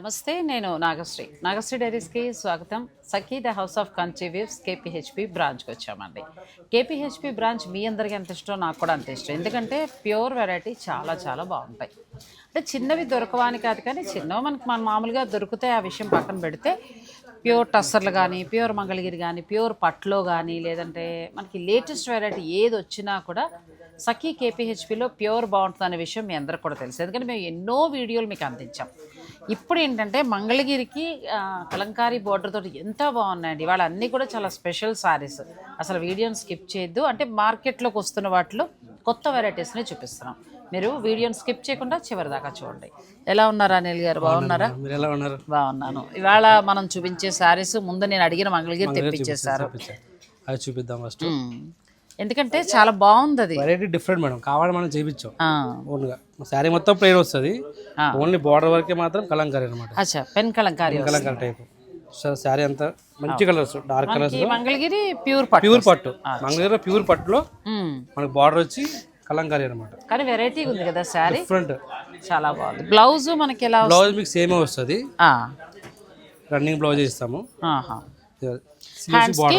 నమస్తే నేను నాగశ్రీ. నాగశ్రీ డైరీస్కి స్వాగతం. Sakhi the house of conceives KPHB బ్రాంచ్కి వచ్చామండి. కేపీహెచ్పి బ్రాంచ్ మీ అందరికీ ఎంత ఇష్టం? నాకు కూడా అంత ఇష్టం. ఎందుకంటే ప్యూర్ వెరైటీ చాలా చాలా బాగుంటాయి. అంటే చిన్నవి దొరకవాని కాదు కానీ చిన్నవి మనకి మన మామూలుగా దొరుకుతాయి. ఆ విషయం పక్కన పెడితే ప్యూర్ టస్సర్లు కానీ ప్యూర్ మంగళగిరి కానీ ప్యూర్ పట్లో కానీ లేదంటే మనకి లేటెస్ట్ వెరైటీ ఏది వచ్చినా కూడా సఖీ కేపీహెచ్పిలో ప్యూర్ బాగుంటుంది అనే విషయం మీ అందరికి కూడా తెలుసు. ఎందుకంటే మేము ఎన్నో వీడియోలు మీకు అందించాం. ఇప్పుడు ఏంటంటే మంగళగిరికి కలంకారీ బోర్డర్ తోటి ఎంత బాగున్నాయండి. ఇవాళ అన్నీ కూడా చాలా స్పెషల్ సారీస్. అసలు వీడియోని స్కిప్ చేయొద్దు. అంటే మార్కెట్లోకి వస్తున్న వాటిలో కొత్త వెరైటీస్ని చూపిస్తున్నాం. మీరు వీడియోని స్కిప్ చేయకుండా చివరి దాకా చూడండి. ఎలా ఉన్నారా అనిల్ గారు? బాగున్నారా? ఎలా ఉన్నారు? బాగున్నాను. ఇవాళ మనం చూపించే సారీస్ ముందు నేను అడిగిన మంగళగిరి తెప్పించేశారు. చూపించారు అది చూపిద్దాం ఫస్ట్. ఎందుకంటే చాలా బాగుంది అది. Variety different madam. కావాలి మనం చేయించాం. ఓన్గా శారీ మొత్తం ప్లేన్ వస్తుంది. ఓన్లీ బార్డర్ వరకే మాత్రం కలంకారీ అనమాట అచ్చా pen kalamkari kalamkari type sari అంతా మంచి colours dark colours Mangalagiri pure పట్టు ప్యూర్ పట్టు. మంగళగిరి ప్యూర్ పట్టులో. మనకి బార్డర్ వచ్చి కలంకారీ అనమాట కానీ వెరైటీ ఉంది కదా శారీ? డిఫరెంట్ చాలా బాగుంది. బ్లౌజ్ మనకి ఎలా? బ్లౌజ్ మీకు సేమే వస్తుంది. రన్నింగ్ బ్లౌజ్ ఇస్తాము. హ్యాండ్స్కి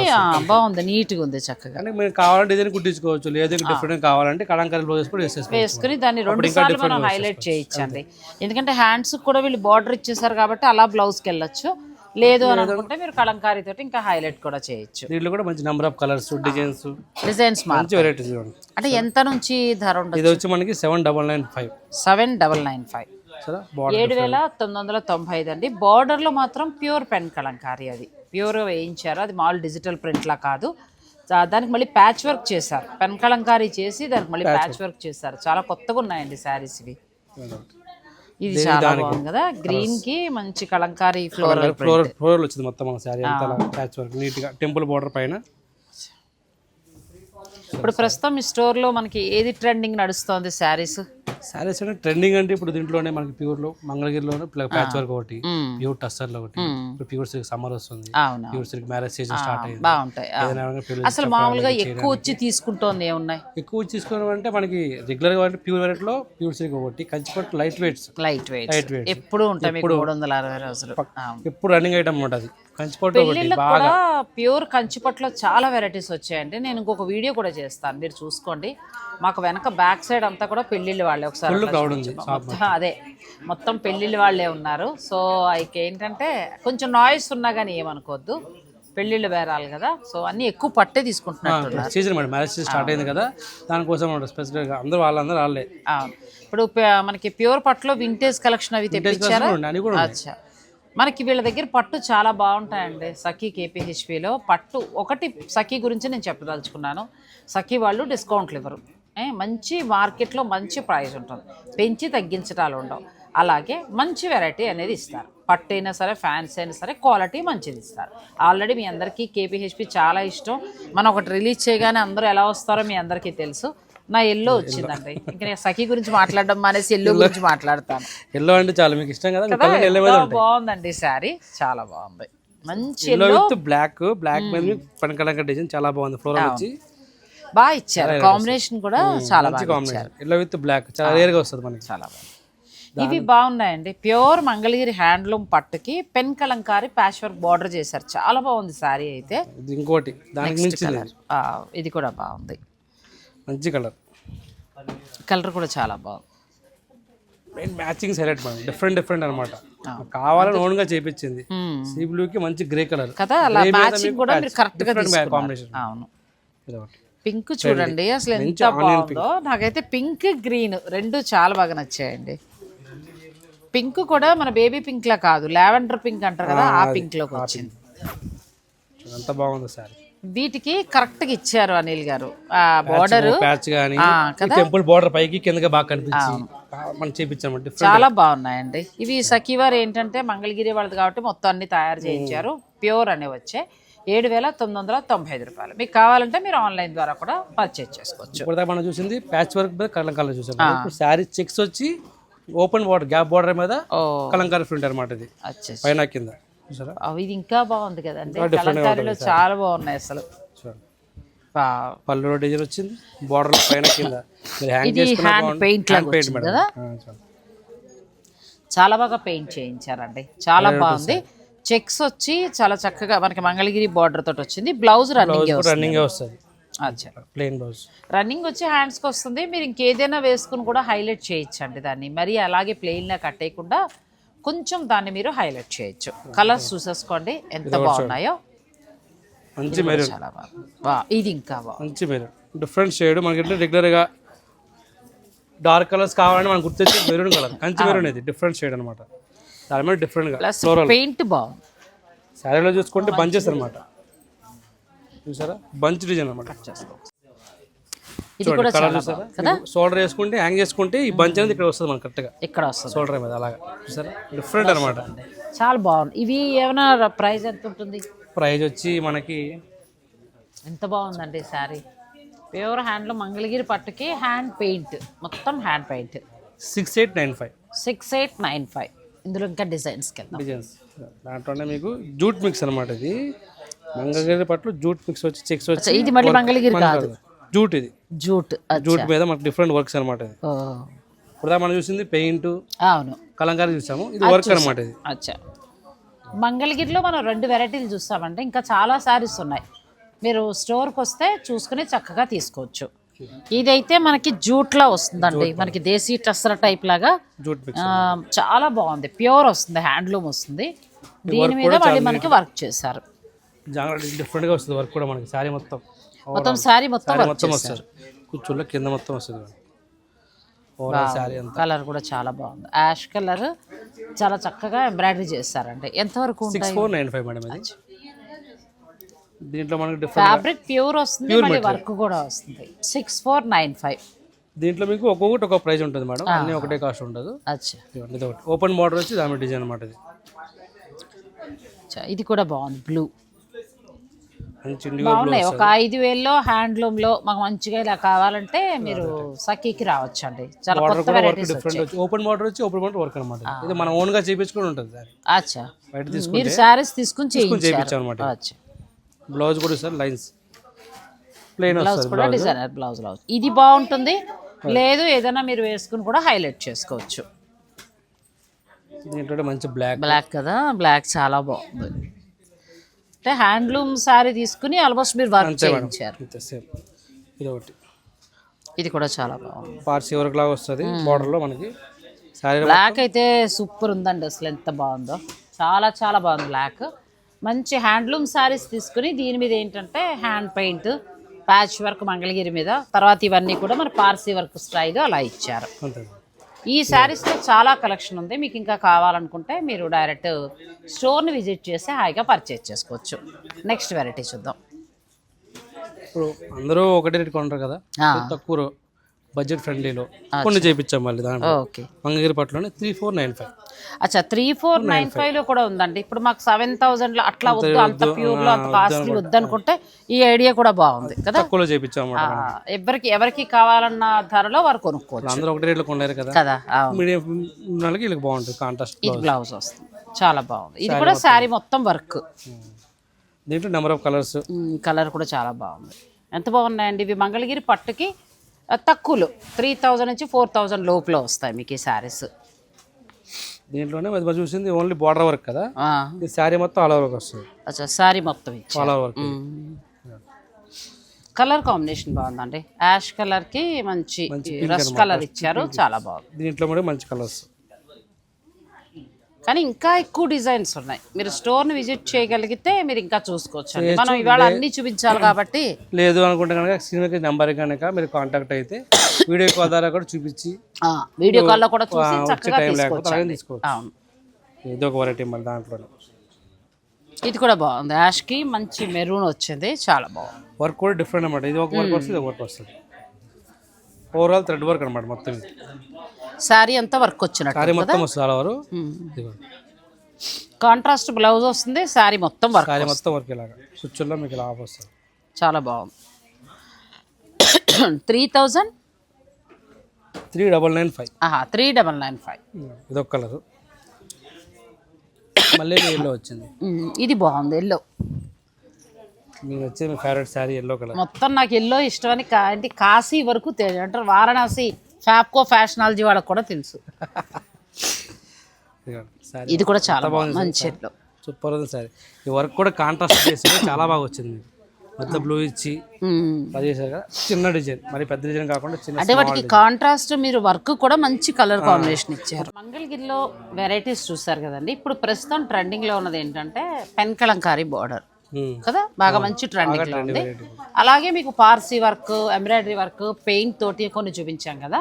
బాగుంది నీట్గా ఉంది చక్కగా. మీరు కావాలంటే డిజైన్ కుట్టించుకోవచ్చు లేదు డిఫరెంట్ కావాలంటే కలంకారీ బ్లౌజెస్ కూడా వేసేసుకోవచ్చు వేసుకుని దాన్ని రెండు సార్లు మనం హైలైట్ చేయించండి. ఎందుకంటే హ్యాండ్స్ కూడా వీళ్ళు బార్డర్ ఇచ్చేసారు కాబట్టి అలా బ్లౌజ్కి వెళ్ళొచ్చు. లేదు అని అనుకుంటే మీరు కలంకారీ తోటి ఇంకా హైలైట్ కూడా చేయొచ్చు. దీంట్లో కూడా మంచి number of colours designs designs మంచి వెరైటీస్ చూడండి. అంటే ఎంత నుంచి ధర ఉండదు ఇది వచ్చి మనకి seven double nine five seven double nine five సరే బార్డర్ ఏడు వేల తొమ్మిది వందల తొంభై ఐదు అండి. బార్డర్లో మాత్రం ప్యూర్ పెన్ కలంకారీ అది. ప్యూర్ వేయించారు అది మామూలు డిజిటల్ ప్రింట్లా కాదు. దానికి మళ్ళీ ప్యాచ్ వర్క్ చేశారు. పెన్ కలంకారీ చేసి దానికి మళ్ళీ ప్యాచ్ వర్క్ చేశారు. చాలా కొత్తగా ఉన్నాయండి శారీస్ ఇవి. ఇది చాలా బాగుంది కదా. గ్రీన్కి మంచి కలంకారీ ఫ్లోరల్ ఫ్లోర్ ఫ్లోర్ వచ్చింది మొత్తం మన శారీ ప్యాచ్ వర్క్. నీట్గా టెంపుల్ బార్డర్ పైన. ఇప్పుడు ప్రస్తుతం ఈ స్టోర్లో మనకి ఏది ట్రెండింగ్ నడుస్తోంది శారీస్? శారీస్ అంటే ట్రెండింగ్ అంటే ఇప్పుడు దీంట్లోనే మనకి ప్యూర్లో మంగళగిరిలోనే ప్యాచ్ వర్క్ ఒకటి ప్యూర్ టస్సర్లో ఒకటి ఇప్పుడు ప్యూర్ సిల్క్ సమ్మర్ వస్తుంది. Pure silk marriage season start అయింది. పెళ్ళి అసలు మామూలుగా ఎక్కువ వచ్చి తీసుకుంటోంది ఏమున్నాయి? ఎక్కువ తీసుకోవడం అంటే మనకి రెగ్యులర్గా ప్యూర్ వెరైటీ లో ప్యూర్ సిల్క్ ఒకటి కంచిపట్టు light weights light weight light weights ఎప్పుడు ఉంటాయి మూడు వందల అరవై రోజులు. ఎప్పుడు రన్నింగ్ ఐటమ్ అది కంచిపట్టు ఒకటి కూడా ప్యూర్ కంచిపట్లో చాలా వెరైటీస్ వచ్చాయండి. నేను ఇంకొక వీడియో కూడా చేస్తాను. మీరు చూసుకోండి. మాకు వెనక బ్యాక్ సైడ్ అంతా కూడా పెళ్ళిళ్ళు వాళ్ళే ఒకసారి అదే మొత్తం పెళ్ళిళ్ళు వాళ్ళే ఉన్నారు. సో ఇక ఏంటంటే కొంచెం నాయిస్ ఉన్నా కానీ ఏమనుకోవద్దు. పెళ్ళిళ్ళు బేరాలు కదా సో అన్ని ఎక్కువ పట్టే తీసుకుంటున్నట్టున్నారు సీజన్ మేడం మ్యారేజ్ స్టార్ట్ అయింది కదా దానికోసం స్పెసిఫిక్గా అందరూ వాళ్ళందరూ వాళ్ళే. ఇప్పుడు మనకి ప్యూర్ పట్టులో వింటేజ్ కలెక్షన్ అవి తెప్పించారా? అచ్చా. మనకి వీళ్ళ దగ్గర పట్టు చాలా బాగుంటాయండి సఖీ కేపీహెచ్పిలో పట్టు ఒకటి సఖీ గురించి నేను చెప్పదలుచుకున్నాను. సఖీ వాళ్ళు డిస్కౌంట్లు ఇవ్వరు. మంచి మార్కెట్లో మంచి ప్రైస్ ఉంటుంది. పెంచి తగ్గించటాలు ఉండవు. అలాగే మంచి వెరైటీ అనేది ఇస్తారు. పట్టు అయినా సరే ఫ్యాన్స్ అయినా సరే క్వాలిటీ మంచిది ఇస్తారు. ఆల్రెడీ మీ అందరికీ కేపీహెచ్పి చాలా ఇష్టం. మనం ఒకటి రిలీజ్ చేయగానే అందరూ ఎలా వస్తారో మీ అందరికీ తెలుసు. నా ఎల్లో వచ్చిందండి. ఇంకా నేను సఖీ గురించి మాట్లాడడం మానేసి ఎల్లో గురించి మాట్లాడతాను. ఎల్లో అంటే చాలా మీకు ఇష్టం కదా? బాగుందండి శారీ. చాలా బాగుంది. మంచి ఎల్లో బ్లాక్. బ్లాక్ మీద డిజైన్ చాలా బాగుంది. ఫ్లోరల్ వచ్చి బాగా ఇచ్చారు. కాంబినేషన్ కూడా చాలా మంచి బాగా కాంబినేషన్ ఎల్లో విత్ బ్లాక్ చాలా రేర్గా వస్తుంది మనకి. చాలా బాగుంది ఇవి బాగున్నాయండి. Pure Mangalagiri handloom పట్టుకి pen kalamkari patch work border చేశారు. చాలా బాగుంది శారీ అయితే. ఇంకోటి. దానికి మించింది ఆ, ఇది కూడా బాగుంది. మంచి కలర్ కలర్ కూడా చాలా బాగుంది. Matching select madam different different అనమాట కావాలని ఓన్గా చేపించింది. సీ బ్లూ కి మంచి గ్రే కలర్ కదా అలా మ్యాచింగ్ కూడా మీరు కరెక్ట్గా కాంబినేషన్ అవును. పింక్ చూడండి. అసలు ఎంత బాగుందో. నాకైతే పింక్ గ్రీన్ రెండు చాలా బాగా నచ్చాయండి. పింక్ కూడా మన బేబీ పింక్ లా కాదు. లావెండర్ పింక్ అంటారు కదా ఆ పింక్లోకి వచ్చింది. ఎంత బాగుంది సార్. వీటికి కరెక్ట్గా ఇచ్చారు అనిల్ గారు. ఆ బార్డర్ ప్యాచ్ గానీ టెంపుల్ బార్డర్ పైకి కిందకి బాగా కనిపించి బాగా మనం చాలా బాగున్నాయండి. ఇవి సఖీవార్ ఏంటంటే మంగళగిరి వాళ్ళది కాబట్టి మొత్తం అన్ని తయారు చేయించారు. ప్యూర్ అనే వచ్చే ఏడు వేల తొమ్మిది వందల తొంభై ఐదు రూపాయలు. మీకు కావాలంటే మీరు ఆన్లైన్ ద్వారా కూడా పర్చేజ్ చేసుకోవచ్చు. ఇప్పుడు మనం చూసింది ప్యాచ్ వర్క్ మీద కలంకారీ చూసాం. ఇప్పుడు శారీ చెక్స్ వచ్చి ఓపెన్ బార్డర్ గ్యాప్ బార్డర్ మీద కలంకారీ ప్రింట్ అనమాట ఇది. పైన కింద. ఇది ఇంకా బాగుంది కదండి. కలంకారీలో చాలా బాగున్నాయి అసలు. పళ్ళులో డిజైన్ వచ్చింది. బార్డర్ పైన కింద. ఇది హ్యాండ్. పెయింట్ కదా. చాలా బాగా పెయింట్ చేయించారండి. చాలా బాగుంది. చెక్స్ వచ్చి చాలా చక్కగా మనకి మంగళగిరి బార్డర్ తోటి వచ్చింది. బ్లౌజ్ రన్నింగ్ రన్నింగ్ వస్తుంది. ప్లెయిన్ బ్లౌజ్ రన్నింగ్ వచ్చి హ్యాండ్స్కి వస్తుంది. మీరు ఇంకేదైనా వేసుకుని కూడా హైలైట్ చేయొచ్చండి దాన్ని. మరి అలాగే ప్లెయిన్లా కట్టేయకుండా కొంచెం దాన్ని మీరు హైలైట్ చేయొచ్చు. కలర్స్ చూసేసుకోండి. ఎంత బాగున్నాయో. మంచి మెరూన్ చాలా బాగుంది. వా ఇది ఇంకా మంచి మెరూన్ డిఫరెంట్ షేడ్ మనకి రెగ్యులర్గా డార్క్ కలర్స్ కావాలంటే మనకు గుర్తొచ్చి మెరూన్ కలర్ కంచి మెరూన్ ఇది డిఫరెంట్ షేడ్ అనమాట దాని మీద డిఫరెంట్గా ప్లస్ పెయింట్ బాగుంది. శారీలో చూసుకుంటే బంచెస్ అనమాట చూసారా? బంచ్ డిజైన్ అనమాట షోల్డర్ వేసుకుంటే హ్యాంగ్ చేసుకుంటే ఈ బంచ్ అనేది ఇక్కడ వస్తుంది మనకి కరెక్ట్గా ఇక్కడ వస్తుంది. షోల్డర్ మీద అలాగా. చూసారా? డిఫరెంట్ అనమాట చాలా బాగుంది. ఇవి ఏమైనా ప్రైస్ ఎంత ఉంటుంది? ప్రైస్ వచ్చి మనకి ఎంత బాగుందండి శారీ ప్యూర్ హ్యాండ్లో మంగళగిరి పట్టుకి హ్యాండ్ పెయింట్. మొత్తం hand paint. Six eight nine five six eight nine five ఇందులో ఇంకా డిజైన్స్కి వెళ్దాం. డిజైన్స్. దాంట్లోనే మీకు జూట్ మిక్స్ అనమాట ఇది. మంగళగిరి పట్లు జూట్ మిక్స్ వచ్చి చెక్స్ వచ్చి ఇది మళ్ళీ మంగళగిరి కాదు. జూట్ ఇది. జూట్ జూట్ మీద మనకి డిఫరెంట్ వర్క్స్ అనమాట ఇది. ఇప్పుడు మనం చూసింది పెయింట్ అవును. కలంకారీ చూసాము. ఇది వర్క్ అనమాట ఇది. అచ్చా. మంగళగిరిలో మనం రెండు వెరైటీలు చూస్తామంటే ఇంకా చాలా శారీస్ ఉన్నాయి. మీరు స్టోర్కి వస్తే చూసుకుని చక్కగా తీసుకోవచ్చు. ఇదైతే మనకి జూట్లో వస్తుందండి. మనకి దేశీ టస్సర టైప్ లాగా. చాలా బాగుంది. ప్యూర్ వస్తుంది. హ్యాండ్లూమ్ వస్తుంది. దీని మీద మళ్ళీ మనకి వర్క్ చేశారు. డిఫరెంట్గా వస్తుంది వర్క్ కూడా మనకి. శారీ మొత్తం. మొత్తం శారీ మొత్తం మొత్తం వస్తుంది. కూర్చోలో కింద మొత్తం వస్తుంది కలర్ కూడా చాలా బాగుంది. యాష్ కలర్ చాలా చక్కగా ఎంబ్రాయిడరీ చేస్తారండి ఎంతవరకు six four nine five madam దీంట్లో మనకి డిఫరెంట్ ఫ్యాబ్రిక్ ప్యూర్ వస్తుంది మళ్ళీ వర్క్ కూడా వస్తుంది. సిక్స్ ఫోర్ నైన్ ఫైవ్ దీంట్లో మీకు ఒక్కొక్కటి ఒక ప్రైస్ ఉంటుంది మేడం. అన్నీ ఒకటే కాస్ట్ ఉండదు. ఇది ఒకటి ఓపెన్ బార్డర్ వచ్చి దాని డిజైన్ అనమాట ఇది. ఇది కూడా బాగుంది బ్లూ బాగున్నాయి. ఒక ఐదు వేల్లో హ్యాండ్లూమ్లో మాకు మంచిగా ఇలా కావాలంటే మీరు సఖీకి రావచ్చు అండి చాలా కొత్త వెరైటీస్ ఓపెన్ బార్డర్ వచ్చి ఓపెన్ బార్డర్ వర్క్ అనమాట ఇది. మనం ఓన్గా చేపించుకుని ఉంటుంది సార్. అచ్చా. మీరు శారీస్ తీసుకుని చేయించారు. అచ్చా. బ్లౌజ్ కూడా సార్ లైన్స్. ప్లెయిన్ బ్లౌజ్ కూడా డిజైనర్ బ్లౌజ్ బ్లౌజ్ ఇది బాగుంటుంది. లేదు ఏదైనా మీరు వేసుకుని కూడా హైలైట్ చేసుకోవచ్చు. మంచి బ్లాక్ బ్లాక్ కదా? బ్లాక్ చాలా బాగుంది. అంటే హ్యాండ్లూమ్ శారీ తీసుకుని ఆల్మోస్ట్ మీరు వర్క్ చేయించారు. ఇది ఒకటి. ఇది కూడా చాలా బాగుంది. పార్సీ వర్క్ లాగా వస్తుంది. బార్డర్లో మనకి బ్లాక్ అయితే సూపర్ ఉందండి అసలు ఎంత బాగుందో. చాలా చాలా బాగుంది బ్లాక్ మంచి హ్యాండ్లూమ్ శారీస్ తీసుకుని దీని మీద ఏంటంటే hand paint patch work Mangalagiri మీద. తర్వాత ఇవన్నీ కూడా మన పార్సీ వర్క్ స్టైల్ అలా ఇచ్చారు. ఈ శారీస్లో చాలా కలెక్షన్ ఉంది. మీకు ఇంకా కావాలనుకుంటే మీరు డైరెక్ట్ స్టోర్ని విజిట్ చేసి హాయిగా పర్చేజ్ చేసుకోవచ్చు. నెక్స్ట్ వెరైటీ చూద్దాం. ఇప్పుడు అందరూ ఒకటే రేట్ కొంటారు కదా. తక్కువ బడ్జెట్ ఫ్రెండ్లీలో. కొన్ని చేయించాం మళ్ళీ దాంట్లో. ఓకే. మంగగిరి పట్టులోనే త్రీ ఫోర్ నైన్ ఫైవ్. అచ్చా త్రీ ఫోర్ నైన్ ఫైవ్లో కూడా ఉందండి. ఇప్పుడు మాకు సెవెన్ థౌసండ్లో అట్లా వద్దు అంత ప్యూర్లో అంత కాస్ట్లీ వద్దనుకుంటే ఈ ఐడియా కూడా బాగుంది కదా? తక్కువలో అన్నమాట ఎవరికి ఎవరికి కావాలన్న ధరలో వారు కొనుక్కోవచ్చు. అందరూ ఒకటే రేట్లో కొనలేరు కదా? కదా మీడియం వాళ్ళకి వీళ్ళకి బాగుంటుంది కాంట్రాస్ట్ ఇది బ్లౌజ్ వస్తుంది. చాలా బాగుంది. ఇది కూడా శారీ మొత్తం వర్క్. దీంట్లో నెంబర్ ఆఫ్ కలర్స్ కలర్ కూడా చాలా బాగుంది. ఎంత బాగున్నాయండి ఇవి? మంగళగిరి పట్టుకి తక్కువలో. త్రీ థౌజండ్ నుంచి ఫోర్ థౌజండ్ లోపల వస్తాయి మీకు ఈ శారీస్ దీంట్లోనే అది చూసింది ఓన్లీ బార్డర్ వర్క్ కదా? ఈ శారీ మొత్తం ఆల్ ఓవర్ వర్క్ వస్తుంది. అచ్చా శారీ మొత్తం all over work colour combination బాగుందండి. యాష్ కలర్కి మంచి రష్ కలర్ ఇచ్చారు చాలా బాగుంది. దీంట్లో కూడా మంచి కలర్స్ కానీ ఇంకా ఎక్కువ డిజైన్స్ ఉన్నాయి. మీరు స్టోర్ని విజిట్ చేయగలిగితే మీరు ఇంకా చూసుకోవచ్చు. మనం ఇవాళ అన్ని చూపించాలి కాబట్టి. లేదు అనుకుంటే కనుక సినిమాకి నెంబర్ కనుక మీరు కాంటాక్ట్ అయితే వీడియో కాల్ ద్వారా కూడా చూపించి వీడియో కాల్లో కూడా చూసి చక్కగా తీసుకోవచ్చు అవును. ఇది ఒక వెరైటీ మళ్ళీ దాంట్లో ఇది కూడా బాగుంది. యాష్కి మంచి మెరూన్ వచ్చింది. చాలా బాగుంది. వర్క్ కూడా డిఫరెంట్ అనమాట ఇది ఒక వర్క్ వస్తుంది ఒక వర్క్ వస్తుంది. ఓవరాల్ థ్రెడ్ వర్క్ అనమాట మొత్తం శారీ అంతా వర్క్ వచ్చినట్టు శారీ మొత్తం వస్తుంది. కాంట్రాస్ట్ బ్లౌజ్ వస్తుంది శారీ మొత్తం వర్క్ శారీ మొత్తం వర్క్ ఇలాగా. స్విచ్ల్లో మీకు ఇలా ఆఫ్ వస్తుంది. చాలా బాగుంది. Three thousand three double nine five three double nine five ఇదొక కలరు. మళ్ళీ ఎల్లో వచ్చింది. ఇది బాగుంది ఎల్లో మీకు వచ్చే మీ ఫేవరెట్ శారీ ఎల్లో కలర్ మొత్తం నాకు ఎల్లో ఇష్టమని కా అంటే కాశీ వరకు తెలియదు అంటే వారణాసి ఫ్యాప్కో ఫ్యాషనాలజీ వాళ్ళకి కూడా తెలుసు. ఇది కూడా చాలా బాగుంది మంచి సూపర్ ఉంది సారీ ఈ వర్క్ కూడా కాంట్రాస్ట్ చేసి చాలా బాగా వచ్చింది. మొత్తం బ్లూ ఇచ్చి. అది చేశారు కదా. చిన్న డిజైన్ మరి పెద్ద డిజైన్ కాకుండా చిన్న అంటే వాటికి కాంట్రాస్ట్ మీరు వర్క్ కూడా మంచి కలర్ కాంబినేషన్ ఇచ్చారు. మంగళగిరిలో వెరైటీస్ చూసారు కదండి. ఇప్పుడు ప్రస్తుతం ట్రెండింగ్లో ఉన్నది ఏంటంటే పెన్ కలంకారీ బార్డర్. కదా? బాగా మంచి ట్రెండింగ్ ఉంది. అలాగే మీకు Parsi work embroidery work paint తోటి కొన్ని చూపించాం కదా?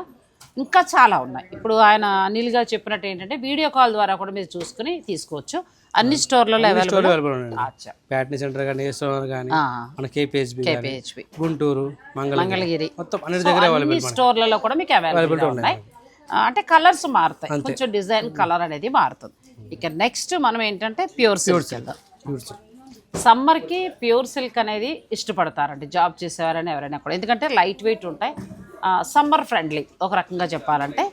ఇంకా చాలా ఉన్నాయి. ఇప్పుడు ఆయన అనిల్ గారు చెప్పినట్టు ఏంటంటే వీడియో కాల్ ద్వారా కూడా మీరు చూసుకుని తీసుకోవచ్చు. అన్ని స్టోర్లలో అవైలబుల్ ప్యాట్నీ సెంటర్ కానీ ఏసోనర్ కానీ మన కేపీహెచ్బి గుంటూరు మంగళ మంగళగిరి. మొత్తం అన్ని దగ్గర అన్ని స్టోర్లలో కూడా మీకు అవైలబుల్ ఉన్నాయి. అంటే కలర్స్ మారుతాయి. కొంచెం డిజైన్ కలర్ అనేది మారుతుంది. ఇక నెక్స్ట్ మనం ఏంటంటే ప్యూర్ సిల్క్ వెళ్దాం. చూడచ్చు సమ్మర్కి ప్యూర్ సిల్క్ అనేది ఇష్టపడతారండి. జాబ్ చేసేవారని ఎవరైనా కూడా. ఎందుకంటే లైట్ వెయిట్ ఉంటాయి. సమ్మర్ ఫ్రెండ్లీ ఒక రకంగా చెప్పాలంటే.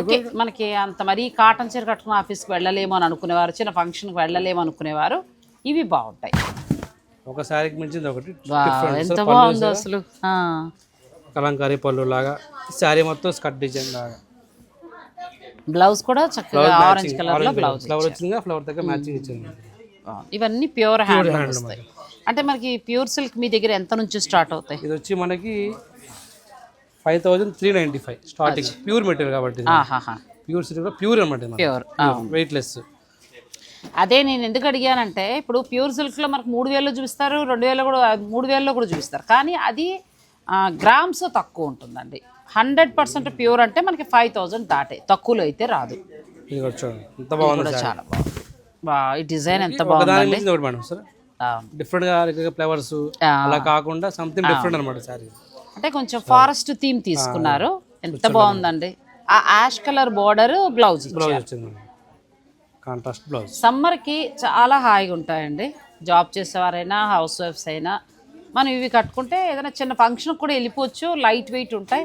ఓకే మనకి అంత మరీ కాటన్ చీర కట్టుకుని ఆఫీస్కి వెళ్ళలేము అని అనుకునేవారు చిన్న ఫంక్షన్కి వెళ్ళలేము అనుకునేవారు. ఇవి బాగుంటాయి. ఒక శారీకి మించింది ఒకటి. ఎంత బాగుందో అసలు. కలంకారీ పళ్ళు లాగా. శారీ మొత్తం స్కర్ట్ డిజైన్ లాగా. బ్లౌజ్ కూడా చక్కగా ఆరెంజ్ కలర్లో బ్లౌజ్ ఫ్లవర్ వచ్చింది ఫ్లవర్ దగ్గర మ్యాచింగ్ ఇచ్చింది ఇవన్నీ ప్యూర్ హ్యాండ్ వస్తాయి. అంటే మనకి ప్యూర్ సిల్క్ మీ దగ్గర ఎంత నుంచి స్టార్ట్ అవుతాయి? ఇది వచ్చి మనకి five thousand three ninety five starting. Pure material కాబట్టి ప్యూర్ సిల్క్ ప్యూర్ అనమాట ప్యూర్ వెయిట్ లెస్ అదే నేను ఎందుకు అడిగానంటే ఇప్పుడు ప్యూర్ సిల్క్లో మనకు మూడు వేలలో చూపిస్తారు రెండు వేలలో కూడా మూడు వేలలో కూడా చూపిస్తారు. కానీ అది గ్రామ్స్ తక్కువ ఉంటుందండి. హండ్రెడ్ పర్సెంట్ ప్యూర్ అంటే మనకి ఫైవ్ థౌజండ్ దాటే. తక్కువలో అయితే రాదు. ఇది చూడండి. చాలా బాగుంది. ఈ డిజైన్ ఎంత ఒకటి మేడం సార్. డిఫరెంట్గా ఫ్లవర్స్. అలా కాకుండా సంథింగ్ డిఫరెంట్ అనమాట సారీ. అంటే కొంచెం ఫారెస్ట్ థీమ్ తీసుకున్నారు. ఎంత బాగుందండి. ఆ ash colour border blouse blouse వచ్చింది కాంట్రాస్ట్ బ్లౌజ్ సమ్మర్కి చాలా హాయిగా ఉంటాయండి. జాబ్ చేసేవారైనా హౌస్ వైఫ్స్ అయినా. మనం ఇవి కట్టుకుంటే ఏదైనా చిన్న ఫంక్షన్ కూడా వెళ్ళిపోవచ్చు. లైట్ వెయిట్ ఉంటాయి.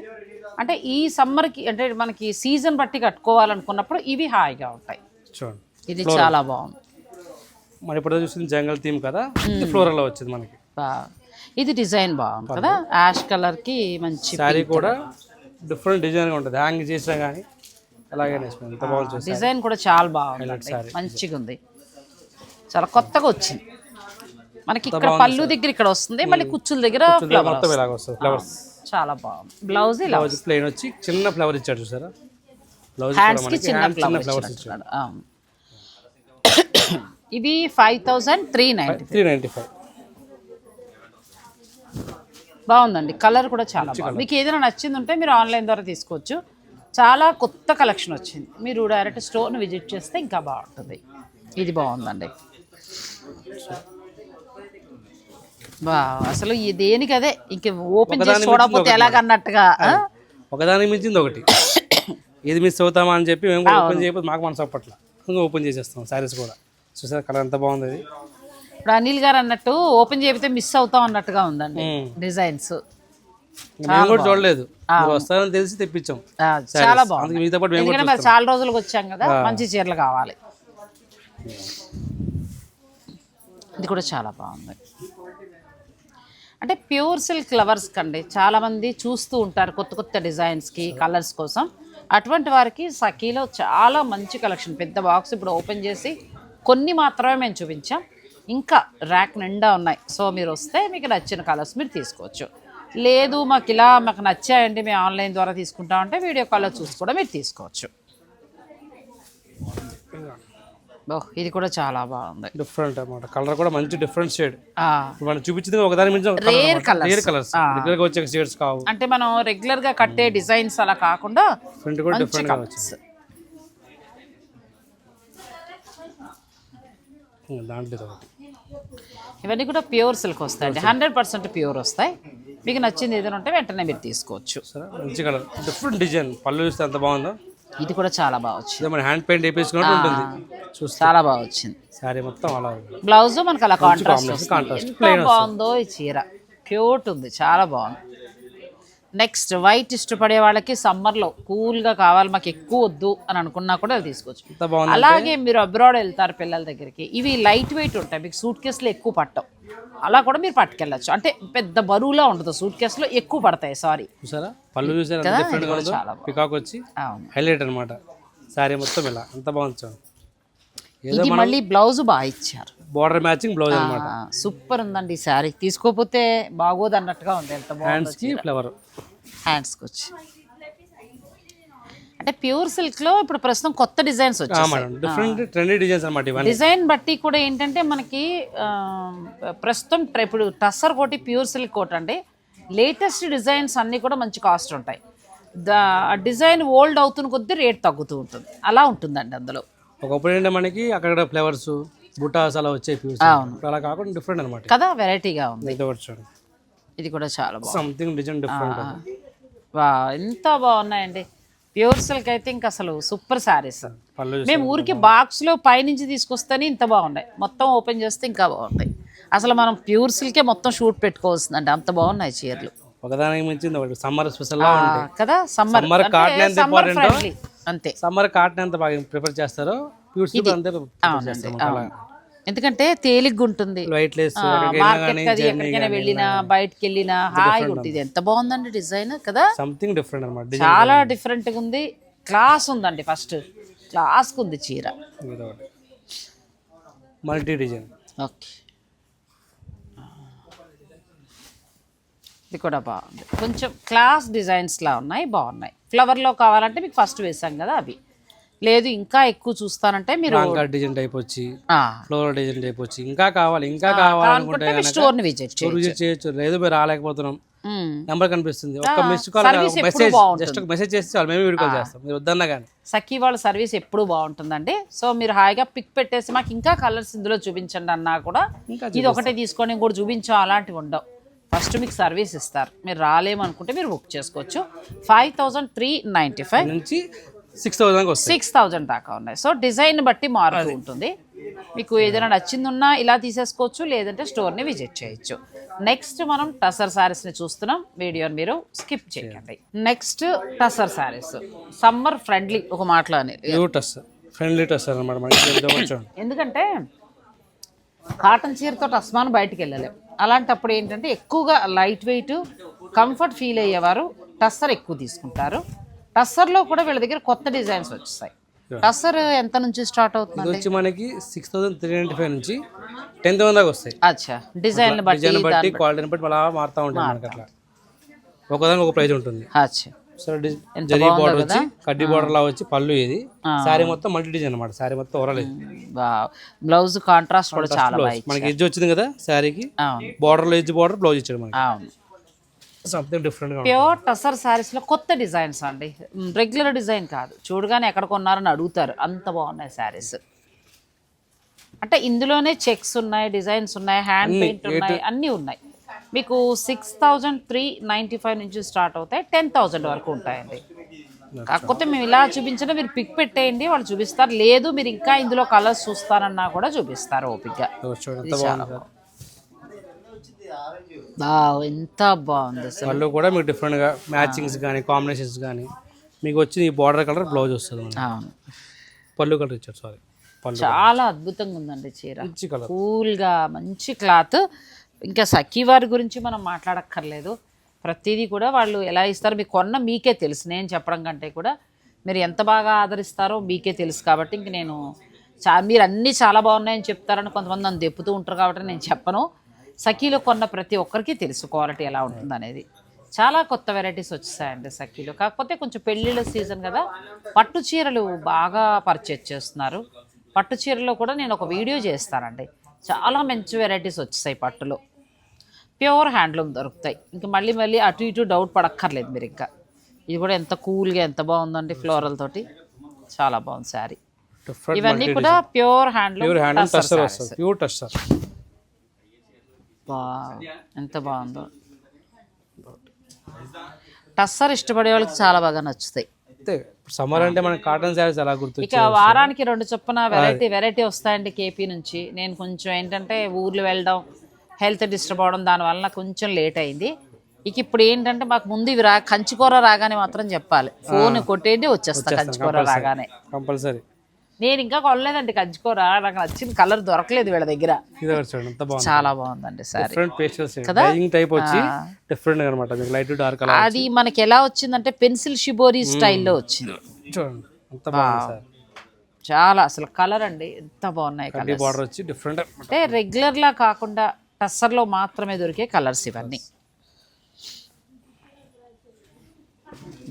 అంటే ఈ సమ్మర్కి అంటే మనకి సీజన్ బట్టి కట్టుకోవాలనుకున్నప్పుడు ఇవి హాయిగా ఉంటాయి. చూడండి. ఇది చాలా బాగుంది. మరి ఇప్పుడు చూసింది జంగల్ థీమ్ కదా? ఇది ఫ్లోరల్లో వచ్చింది మనకి. ఇది డిజైన్ బాగుంది కదా? యాష్ కలర్కి మంచి శారీ కూడా డిఫరెంట్ డిజైన్గా ఉంటుంది. హ్యాంగ్ చేసినా కానీ అలాగే డిజైన్ కూడా చాలా బాగుంది. మంచిగా ఉంది. చాలా కొత్తగా వచ్చింది. మనకి ఇక్కడ పళ్ళు దగ్గర ఇక్కడ వస్తుంది. మళ్ళీ కుచ్చుల దగ్గర ఫ్లవర్స్ చాలా బాగుంది. బ్లౌజ్ ఇలా బ్లౌజ్ ప్లెయిన్ వచ్చి చిన్న ఫ్లవర్ ఇచ్చాడు చూసారా? బ్లౌజ్ హ్యాండ్స్కి చిన్న చిన్న ఫ్లవర్ ఫ్లవర్స్ ఇచ్చాడు. ఇవి five thousand three ninety three ninety five బాగుందండి. కలర్ కూడా చాలా బాగుంది. మీకు ఏదైనా నచ్చింది ఉంటే మీరు ఆన్లైన్ ద్వారా తీసుకోవచ్చు. చాలా కొత్త కలెక్షన్ వచ్చింది. మీరు డైరెక్ట్ స్టోర్ని విజిట్ చేస్తే ఇంకా బాగుంటుంది. ఇది బాగుందండి. బా అసలు ఈ దేనికి అదే? ఇంక ఓపెన్ చేసి చూడకపోతే ఎలాగన్నట్టుగా ఆ? ఒకదానికి మించింది ఒకటి. ఏది మిస్ అవుతామా అని చెప్పి మేము ఓపెన్ చేయకపోతే మాకు మనసు అప్పట్ల. ఇంకా ఓపెన్ చేసేస్తాం శారీస్ కూడా. చూసారా కలర్ ఎంత బాగుంది ఇది ఇప్పుడు అనిల్ గారు అన్నట్టు ఓపెన్ చేపితే మిస్ అవుతాం అన్నట్టుగా ఉందండి. డిజైన్స్. మేము కూడా చూడలేదు. వస్తారని తెలిసి తెప్పించాం చాలా బాగుంది. మీతో పాటు మేము చాలా రోజులకు వచ్చాం కదా మంచి చీరలు కావాలి. ఇది కూడా చాలా బాగుంది. అంటే ప్యూర్ సిల్క్ ఫ్లవర్స్ కండి చాలామంది చూస్తూ ఉంటారు కొత్త కొత్త డిజైన్స్కి కలర్స్ కోసం. అటువంటి వారికి సఖీలో చాలా మంచి కలెక్షన్. పెద్ద బాక్స్ ఇప్పుడు ఓపెన్ చేసి కొన్ని మాత్రమే మేము చూపించాం. ఇంకా ర్యాక్ నిండా ఉన్నాయి. సో మీరు వస్తే మీకు నచ్చిన కలర్స్ మీరు తీసుకోవచ్చు. లేదు మాకు ఇలా మాకు నచ్చాయండి మేము ఆన్లైన్ ద్వారా తీసుకుంటామంటే వీడియో కాల్లో చూసి కూడా మీరు తీసుకోవచ్చు. ఇది కూడా చాలా బాగుంది. డిఫరెంట్ అన్నమాట. కలర్ కూడా మంచి డిఫరెంట్ షేడ్ మనం చూపించింది ఒకదాని మించి ఒక Rare colours. రేర్ కలర్స్ దగ్గరగా వచ్చే షేడ్స్ కావు. అంటే మనం రెగ్యులర్గా కట్టే డిజైన్స్ అలా కాకుండా ఫ్రంట్ కూడా డిఫరెంట్గా. వచ్చింది దాంట్లో ఇవన్నీ కూడా ప్యూర్ సిల్క్ వస్తాయండి హండ్రెడ్ పర్సెంట్ ప్యూర్ వస్తాయి. మీకు నచ్చింది ఏదైనా ఉంటే వెంటనే మీరు తీసుకోవచ్చు. సరే మంచి కలర్ డిఫరెంట్ డిజైన్ పళ్ళు చూస్తే ఎంత బాగుందో? ఇది కూడా చాలా బాగా వచ్చింది. మన హ్యాండ్ పెయింట్ వేపించుకున్నట్టు ఉంటుంది. చూస్తే. చాలా బాగా వచ్చింది. శారీ మొత్తం అలా బ్లౌజ్ మనకు అలా కాంట్రాస్ట్. ఎంత బాగుందో ఈ చీర. క్యూట్ ఉంది చాలా బాగుంది. నెక్స్ట్ వైట్ ఇష్టపడే వాళ్ళకి సమ్మర్లో కూల్గా కావాలి మాకు ఎక్కువ వద్దు అని అనుకున్నా కూడా అది తీసుకోవచ్చు అలాగే మీరు అబ్రాడ్ వెళ్తారు పిల్లల దగ్గరికి ఇవి లైట్ వెయిట్ ఉంటాయి మీకు సూట్ కేసులో ఎక్కువ పట్టవు. అలా కూడా మీరు పట్టుకెళ్ళచ్చు. అంటే పెద్ద బరువులా ఉండదు సూట్ కేసులో ఎక్కువ పడతాయి సారీ చూసారా? పళ్ళు. పికాక్ వచ్చి హైలైట్ అన్నమాట. శారీ మొత్తం ఇలా బాగుంది ఏదో ఇది మళ్ళీ బ్లౌజ్ బాగా ఇచ్చారు. బార్డర్ మ్యాచింగ్ బ్లౌజ్ అనమాట సూపర్ ఉందండి ఈ శారీ. తీసుకోపోతే బాగోదు అన్నట్టుగా ఉంది. ఎంత హ్యాండ్స్కి ఫ్లవర్ హ్యాండ్స్కి వచ్చి. అంటే ప్యూర్ సిల్క్లో ఇప్పుడు ప్రస్తుతం కొత్త డిజైన్స్ వచ్చాయి డిఫరెంట్ ట్రెండీ డిజైన్స్ అనమాట ఇవన్నీ. డిజైన్ బట్టి కూడా ఏంటంటే మనకి ప్రస్తుతం ఇప్పుడు టస్సర్ కోటి ప్యూర్ సిల్క్ కోట్ అంటే లేటెస్ట్ డిజైన్స్ అన్నీ కూడా మంచి కాస్ట్ ఉంటాయి. దా డిజైన్ ఓల్డ్ అవుతున్న కొద్దీ రేట్ తగ్గుతూ ఉంటుంది. అలా ఉంటుందండి అందులో. ఒకప్పుడు ఏంటంటే మనకి అక్కడ ఫ్లవర్స్ బుటాస్ అలా వచ్చాయి ప్యూర్ అలా కాకుండా డిఫరెంట్ అనమాట కదా వెరైటీగా ఉంది. ఇది ఒకటి చూడండి ఇది కూడా చాలా బాగుంది. సంథింగ్ డిజైన్ డిఫరెంట్ వా ఎంత బాగున్నాయండి. ప్యూర్ సిల్క్ అయితే ఇంకా అసలు సూపర్ శారీస్ మేము ఊరికి బాక్స్లో పైనుంచి తీసుకొస్తేనే ఇంత బాగున్నాయి. మొత్తం ఓపెన్ చేస్తే ఇంకా బాగున్నాయి అసలు మనం ప్యూర్ సిల్కే మొత్తం షూట్ పెట్టుకోవాల్సిందండి. అంత బాగున్నాయి చీరలు. ఒకదానికి మించింది ఒకటి. సమ్మర్ స్పెషల్ కదా? సమ్మర్ ఎంత సమ్మర్? ఫ్రెండ్లీ అంతే. సమ్మర్ కాటన్ ఎంత బాగా ప్రిఫర్ చేస్తారో ప్యూర్ సిల్క్ అంతే ఎందుకంటే తేలిగ్గా ఉంటుంది మార్కెట్ అది ఎక్కడికైనా వెళ్ళినా బయటకి వెళ్ళినా హాయిగా ఉంటుంది ఎంత బాగుందండి డిజైన్ కదా? సంథింగ్ డిఫరెంట్ అనమాట చాలా డిఫరెంట్గా ఉంది క్లాస్ ఉందండి ఫస్ట్ క్లాస్కి ఉంది చీర మల్టీ డిజైన్ ఓకే ఇది కూడా బాగుంది. కొంచెం క్లాస్ డిజైన్స్లా ఉన్నాయి బాగున్నాయి. ఫ్లవర్లో కావాలంటే మీకు ఫస్ట్ వేసాం కదా అవి. లేదు ఇంకా ఎక్కువ చూస్తానంటే మీరు రాంకా డిజైన్ టైప్ వచ్చి ఫ్లోరల్ డిజైన్ టైప్ వచ్చి ఇంకా కావాలి ఇంకా కావాలనుకుంటే స్టోర్ని విజిట్ విజిట్ చేయొచ్చు. లేదు మీరు రాలేకపోతున్నాం. నెంబర్ కనిపిస్తుంది. ఒక మిస్ కాల్ మెసేజ్. జస్ట్ ఒక మెసేజ్ చేస్తే మేము వీడియో కాల్ చేస్తాం. మీరు వద్దన్నా కానీ. సఖీ వాళ్ళ సర్వీస్ ఎప్పుడూ బాగుంటుందండి. సో మీరు హాయిగా పిక్ పెట్టేసి మాకు ఇంకా కలర్స్ ఇందులో చూపించండి అన్నా కూడా ఇంకా ఇది ఒకటే తీసుకొని ఇంకోటి చూపించాం అలాంటివి ఉండవు. ఫస్ట్ మీకు సర్వీస్ ఇస్తారు. మీరు రాలేమనుకుంటే మీరు బుక్ చేసుకోవచ్చు. Five thousand three ninety five నుంచి సిక్స్ థౌసండ్ సిక్స్ థౌజండ్ దాకా ఉన్నాయి. సో డిజైన్ బట్టి మారుతూ ఉంటుంది. మీకు ఏదైనా నచ్చింది ఉన్నా ఇలా తీసేసుకోవచ్చు లేదంటే స్టోర్ని విజిట్ చేయొచ్చు. నెక్స్ట్ మనం టసర్ శారీస్ని చూస్తున్నాం. వీడియోని మీరు స్కిప్ చేయండి next tussar saris summer friendly ఒక మాటలో ఫ్రెండ్లీ అనమాట ఎందుకంటే కాటన్ చీరతో అస్మాన్ బయటికి వెళ్ళలేం. అలాంటప్పుడు ఏంటంటే ఎక్కువగా లైట్ వెయిట్ కంఫర్ట్ ఫీల్ అయ్యేవారు టస్సర్ ఎక్కువ తీసుకుంటారు. టస్సర్లో కూడా వీళ్ళ దగ్గర కొత్త డిజైన్స్ వచ్చాయి టస్సర్ ఎంత నుంచి స్టార్ట్ అవుతుంది వచ్చి మనకి six thousand three ninety five నుంచి టెన్ థౌసండ్ దాకా వస్తాయి. అచ్చా. డిజైన్ బట్టి డిజైన్ బట్టి క్వాలిటీని బట్టి అలా మారుతూ ఉంటుంది మనకి అట్లా. ఒకదానికి ఒక ప్రైజ్ ఉంటుంది. అచ్చా. సో జరీ బార్డర్ వచ్చి కడ్డీ బార్డర్ లా వచ్చి పళ్ళు ఇది. శారీ మొత్తం మల్టీ డిజైన్ అనమాట శారీ మొత్తం ఓవరాల్ ఇది. బ్లౌజ్ కాంట్రాస్ట్ కూడా చాలా. మనకి ఎడ్జ్ వచ్చింది కదా అవును. బార్డర్లో ఎడ్జ్ బార్డర్ బ్లౌజ్ ఇచ్చాడు మనకి. Something different. ప్యూర్ టసర్ శారీస్లో కొత్త డిజైన్స్ అండి. రెగ్యులర్ డిజైన్ కాదు. చూడగానే ఎక్కడ కొన్నారని అడుగుతారు. అంత బాగున్నాయి శారీస్ అంటే ఇందులోనే చెక్స్ ఉన్నాయి డిజైన్స్ ఉన్నాయి హ్యాండ్ పెయింట్ ఉన్నాయి అన్నీ ఉన్నాయి. మీకు six thousand three ninety five నుంచి స్టార్ట్ అవుతాయి టెన్ థౌజండ్ వరకు ఉంటాయండి. కాకపోతే మేము ఇలా చూపించినా మీరు పిక్ పెట్టేయండి వాళ్ళు చూపిస్తారు. లేదు మీరు ఇంకా ఇందులో కలర్స్ చూస్తారన్నా కూడా చూపిస్తారు ఓపిక్గా ఎంత బాగుంది పళ్ళు కూడా మీకు డిఫరెంట్గా మ్యాచింగ్స్ కానీ కాంబినేషన్స్ కానీ మీకు వచ్చి ఈ బార్డర్ కలర్ బ్లౌజ్ వస్తుంది పళ్ళు కలర్ ఇచ్చారు సారీ చాలా అద్భుతంగా ఉందండి చీర. కూల్గా మంచి క్లాత్ ఇంకా సఖీ వారి గురించి మనం మాట్లాడక్కర్లేదు. ప్రతిదీ కూడా వాళ్ళు ఎలా ఇస్తారో మీకు కొన్న మీకే తెలుసు. నేను చెప్పడం కంటే కూడా మీరు ఎంత బాగా ఆదరిస్తారో మీకే తెలుసు కాబట్టి ఇంక నేను చా మీరు అన్నీ చాలా బాగున్నాయని చెప్తారని కొంతమంది నన్ను దెప్పుతూ ఉంటారు కాబట్టి నేను చెప్పను. సఖీలో కొన్న ప్రతి ఒక్కరికి తెలుసు క్వాలిటీ ఎలా ఉంటుంది అనేది చాలా కొత్త వెరైటీస్ వచ్చేసాయండి సఖీలో. కాకపోతే కొంచెం పెళ్ళిళ్ళ సీజన్ కదా పట్టు చీరలు బాగా పర్చేజ్ చేస్తున్నారు. పట్టు చీరలో కూడా నేను ఒక వీడియో చేస్తానండి. చాలా మంచి వెరైటీస్ వచ్చేసాయి పట్టులో. ప్యూర్ హ్యాండ్లూమ్ దొరుకుతాయి. ఇంకా మళ్ళీ మళ్ళీ అటు ఇటు డౌట్ పడక్కర్లేదు మీరు ఇంకా. ఇది కూడా ఎంత కూల్గా ఎంత బాగుందండి ఫ్లోరల్ తోటి. చాలా బాగుంది శారీ. ఇవన్నీ కూడా ప్యూర్ హ్యాండ్లూమ్ ప్యూర్ టస్టర్ ఎంత బాగుందో. టస్సర్ ఇష్టపడే వాళ్ళకి చాలా బాగా నచ్చుతాయి. సమ్మర్ అంటే మనకి కాటన్ శారీస్ అలా గుర్తు ఇక వారానికి రెండు చొప్పున వెరైటీ వెరైటీ వస్తాయండి కేపీ నుంచి. నేను కొంచెం ఏంటంటే ఊర్లు వెళ్ళడం హెల్త్ డిస్టర్బ్ అవడం దానివల్ల కొంచెం లేట్ అయింది. ఇక ఇప్పుడు ఏంటంటే మాకు ముందు ఇవి రా కంచికూర రాగానే మాత్రం చెప్పాలి. ఫోన్ కొట్టేయండి వచ్చేస్తా కంచికూర రాగానే. కంపల్సరీ నేను ఇంకా కొనలేదండి కంచికూర. నాకు నచ్చిన కలర్ దొరకలేదు వీళ్ళ దగ్గర. చాలా బాగుందండి సారీ. డిఫరెంట్ అనమాట లైట్ డార్క్ అది మనకి ఎలా వచ్చిందంటే పెన్సిల్ షిబోరి స్టైల్లో వచ్చింది. చూడండి అంత బాగుంది సార్. చాలా అసలు కలర్ అండి ఎంత బాగున్నాయి బార్డర్ వచ్చి డిఫరెంట్ అంటే రెగ్యులర్లా కాకుండా టస్సర్లో మాత్రమే దొరికే కలర్స్ ఇవన్నీ.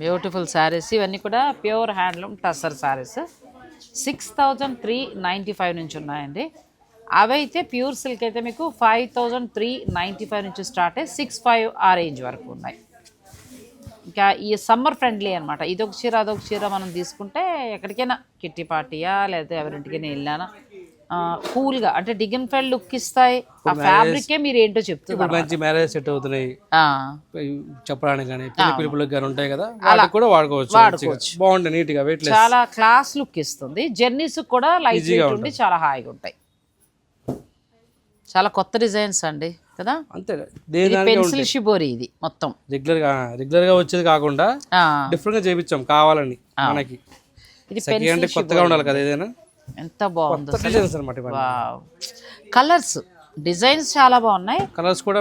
బ్యూటిఫుల్ శారీస్ ఇవన్నీ కూడా pure handloom tussar saris six thousand three ninety five నుంచి ఉన్నాయండి. అవైతే ప్యూర్ సిల్క్ అయితే మీకు five thousand three ninety five నుంచి స్టార్ట్ అయ్యి సిక్స్ ఫైవ్ ఆ రేంజ్ వరకు ఉన్నాయి. ఇంకా ఈ సమ్మర్ ఫ్రెండ్లీ అనమాట ఇదొక చీర అదొక చీర మనం తీసుకుంటే ఎక్కడికైనా కిట్టి పార్టీయా లేదా ఎవరింటికైనా వెళ్ళానా కూల్గా అంటే డిగన్ఫైడ్ లుక్ ఇస్తాయి. ఆ ఫ్యాబ్రికే మీరు ఏంటో చెప్తున్నారు మంచి మ్యారేజ్ సెట్ అవుతున్నాయి. ఆ, చెప్పడానికి కానీ పిలుపులకు కానీ ఉంటాయి కదా వాటికి కూడా వాడుకోవచ్చు. బాగుంటాయి నీట్గా వెయిట్ లెస్ చాలా క్లాస్ లుక్ ఇస్తుంది. జర్నీస్ కూడా లైట్ వెయిట్ ఉండి చాలా హాయిగా ఉంటాయి. చాలా కొత్త డిజైన్స్ అండి కదా? అంతే. పెన్సిల్ షిబోరి ఇది మొత్తం. రెగ్యులర్గా రెగ్యులర్గా వచ్చేది కాకుండా డిఫరెంట్గా చేపించాం కావాలని మనకి. ఇది కొత్తగా ఉండాలి కదా ఏదైనా. ఎంత బాగుందో డిజైన్స్ కలర్స్ డిజైన్స్ చాలా బాగున్నాయి. కలర్స్ కూడా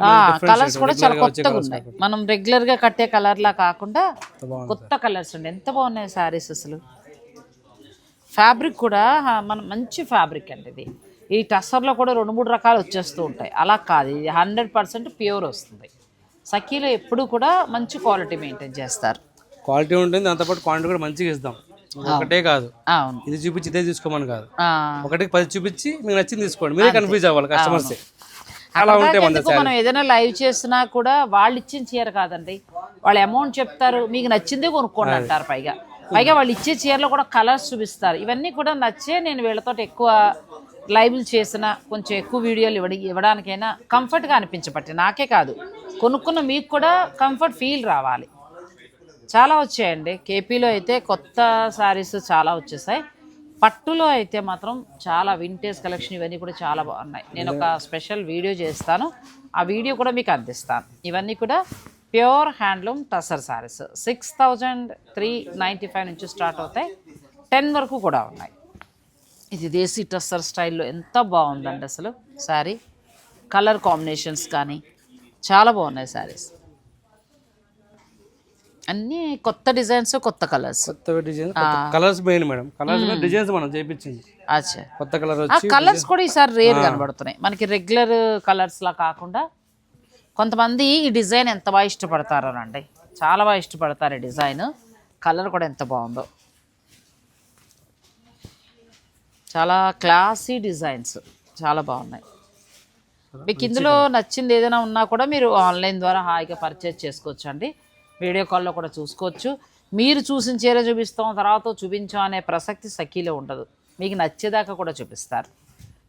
కలర్స్ కూడా చాలా కొత్తగా ఉన్నాయి. మనం రెగ్యులర్గా కట్టే కలర్ లా కాకుండా కొత్త కలర్స్ అండి ఎంత బాగున్నాయి సారీస్ అసలు. ఫ్యాబ్రిక్ కూడా మన మంచి ఫ్యాబ్రిక్ అండి ఇది. ఈ టస్సర్లో కూడా రెండు మూడు రకాలు వచ్చేస్తూ ఉంటాయి. అలా కాదు ఇది హండ్రెడ్ పర్సెంట్ ప్యూర్ వస్తుంది. సఖీలో ఎప్పుడు కూడా మంచి క్వాలిటీ మెయింటైన్ చేస్తారు. క్వాలిటీ ఉంటుంది దాంతోపాటు క్వాంటిటీ కూడా మంచిగా ఇస్తాం. ఒకటే కాదు. ఇది చూపించి ఇదే తీసుకోమని కాదు. ఆ. ఒకటికి పది చూపించి మీకు నచ్చింది తీసుకోండి. మీరే కన్ఫ్యూజ్ అవ్వాలి కస్టమర్స్ అలా ఉంటే మనం ఏదైనా లైవ్ చేసినా కూడా వాళ్ళు ఇచ్చిన చీర కాదండి. వాళ్ళు అమౌంట్ చెప్తారు మీకు నచ్చిందే కొనుక్కోండి అంటారు పైగా. పైగా వాళ్ళు ఇచ్చే చీరలో కూడా కలర్స్ చూపిస్తారు. ఇవన్నీ కూడా నచ్చే నేను వీళ్ళతో ఎక్కువ లైవ్లు చేసిన కొంచెం ఎక్కువ వీడియోలు ఇవ్వడి ఇవ్వడానికైనా కంఫర్ట్గా అనిపించబట్టి నాకే కాదు. కొనుక్కున్న మీకు కూడా కంఫర్ట్ ఫీల్ రావాలి. చాలా వచ్చాయండి. కేపీలో అయితే కొత్త శారీస్ చాలా వచ్చేసాయి. పట్టులో అయితే మాత్రం చాలా వింటేజ్ కలెక్షన్ ఇవన్నీ కూడా చాలా బాగున్నాయి. నేను ఒక స్పెషల్ వీడియో చేస్తాను. ఆ వీడియో కూడా మీకు అందిస్తాను. ఇవన్నీ కూడా pure handloom tussar saris six thousand three ninety five నుంచి స్టార్ట్ అవుతాయి. టెన్ వరకు కూడా ఉన్నాయి. ఇది దేశీ టస్సర్ స్టైల్లో ఎంత బాగుందండి అసలు శారీ కలర్ కాంబినేషన్స్ కానీ చాలా బాగున్నాయి శారీస్ అన్నీ కొత్త డిజైన్స్ కొత్త కలర్స్ కొత్త design colours main madam. Colours designs మనం చేపించింది. అచ్చా. కొత్త కలర్ కలర్స్ కూడా ఈసారి రేర్ కనబడుతున్నాయి. మనకి రెగ్యులర్ కలర్స్ లా కాకుండా కొంతమంది ఈ డిజైన్ ఎంత బాగా ఇష్టపడతారోనండి చాలా బాగా ఇష్టపడతారు ఈ డిజైన్. కలర్ కూడా ఎంత బాగుందో. చాలా క్లాసీ డిజైన్స్ చాలా బాగున్నాయి. మీకు ఇందులో నచ్చింది ఏదైనా ఉన్నా కూడా మీరు ఆన్లైన్ ద్వారా హాయిగా పర్చేజ్ చేసుకోవచ్చు అండి వీడియో కాల్లో కూడా చూసుకోవచ్చు. మీరు చూసిన చీర చూపిస్తాం తర్వాత చూపించాం అనే ప్రసక్తి సఖీలో ఉండదు. మీకు నచ్చేదాకా కూడా చూపిస్తారు.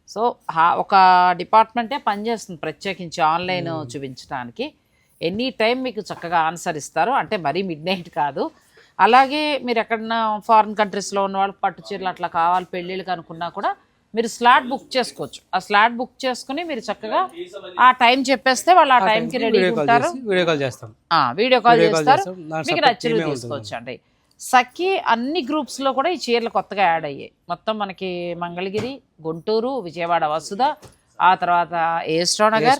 సో ఒక డిపార్ట్మెంటే పనిచేస్తుంది ప్రత్యేకించి ఆన్లైన్ చూపించడానికి. ఎనీ టైం మీకు చక్కగా ఆన్సర్ ఇస్తారు. అంటే మరీ మిడ్ నైట్ కాదు. అలాగే మీరు ఎక్కడన్నా ఫారిన్ కంట్రీస్లో ఉన్న వాళ్ళు పట్టు చీరలు అట్లా కావాలి పెళ్ళిళ్ళకి అనుకున్నా కూడా మీరు స్లాట్ బుక్ చేసుకోవచ్చు. ఆ స్లాట్ బుక్ చేసుకుని మీరు చక్కగా ఆ టైం చెప్పేస్తే వాళ్ళు ఆ టైంకి రెడీ ఉంటారు. వీడియో కాల్ చేస్తాం. వీడియో కాల్ చేస్తారు. మీకు నచ్చినవి తీసుకోవచ్చు అండి సఖి అన్ని గ్రూప్స్లో కూడా ఈ చీరలు కొత్తగా యాడ్ అయ్యాయి. మొత్తం మనకి మంగళగిరి గుంటూరు విజయవాడ వసుధ ఆ తర్వాత ఏస్ట్రో నగర్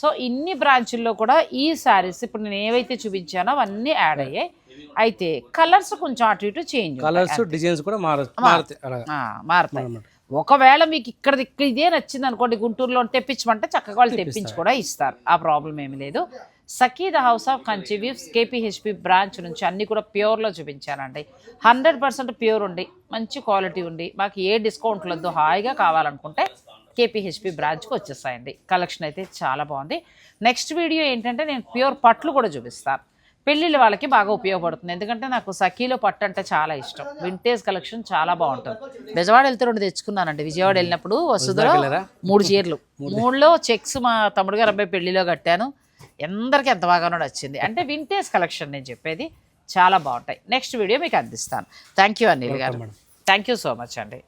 సో ఇన్ని బ్రాంచుల్లో కూడా ఈ శారీస్ ఇప్పుడు నేను ఏవైతే చూపించానో అవన్నీ యాడ్ అయ్యాయి. అయితే కలర్స్ కొంచెం అటు ఇటు చేంజ్ కలర్స్ డిజైన్స్ కూడా మార మారుతాయి. ఒకవేళ మీకు ఇక్కడ ఇక్కడ ఇదే నచ్చింది అనుకోండి గుంటూరులో తెప్పించమంటే చక్కగా వాళ్ళు తెప్పించి కూడా ఇస్తారు. ఆ ప్రాబ్లం ఏమీ లేదు. Sakhi the house of Kanchi weaves KPHB branch నుంచి అన్ని కూడా ప్యూర్లో చూపించానండి. హండ్రెడ్ పర్సెంట్ ప్యూర్ ఉండి మంచి క్వాలిటీ ఉండి మాకు ఏ డిస్కౌంట్ వద్దు హాయిగా కావాలనుకుంటే కేపీహెచ్పి బ్రాంచ్కి వచ్చేసాయండి కలెక్షన్ అయితే చాలా బాగుంది. నెక్స్ట్ వీడియో ఏంటంటే నేను ప్యూర్ పట్లు కూడా చూపిస్తాను. పెళ్ళిళ్ళ వాళ్ళకి బాగా ఉపయోగపడుతుంది. ఎందుకంటే నాకు సఖీలో పట్టు అంటే చాలా ఇష్టం. వింటేజ్ కలెక్షన్ చాలా బాగుంటుంది. బెజవాడ వెళ్తే రెండు తెచ్చుకున్నానండి. విజయవాడ వెళ్ళినప్పుడు వసుధలో మూడు చీరలు. మూడులో చెక్స్ మా తమ్ముడు గారు అబ్బాయి పెళ్ళిలో కట్టాను. ఎందరికి ఎంత బాగానో నచ్చింది అంటే వింటేజ్ కలెక్షన్ నేను చెప్పేది చాలా బాగుంటాయి. నెక్స్ట్ వీడియో మీకు అందిస్తాను. థ్యాంక్ యూ అనిల్ గారు. థ్యాంక్ యూ సో మచ్ అండి.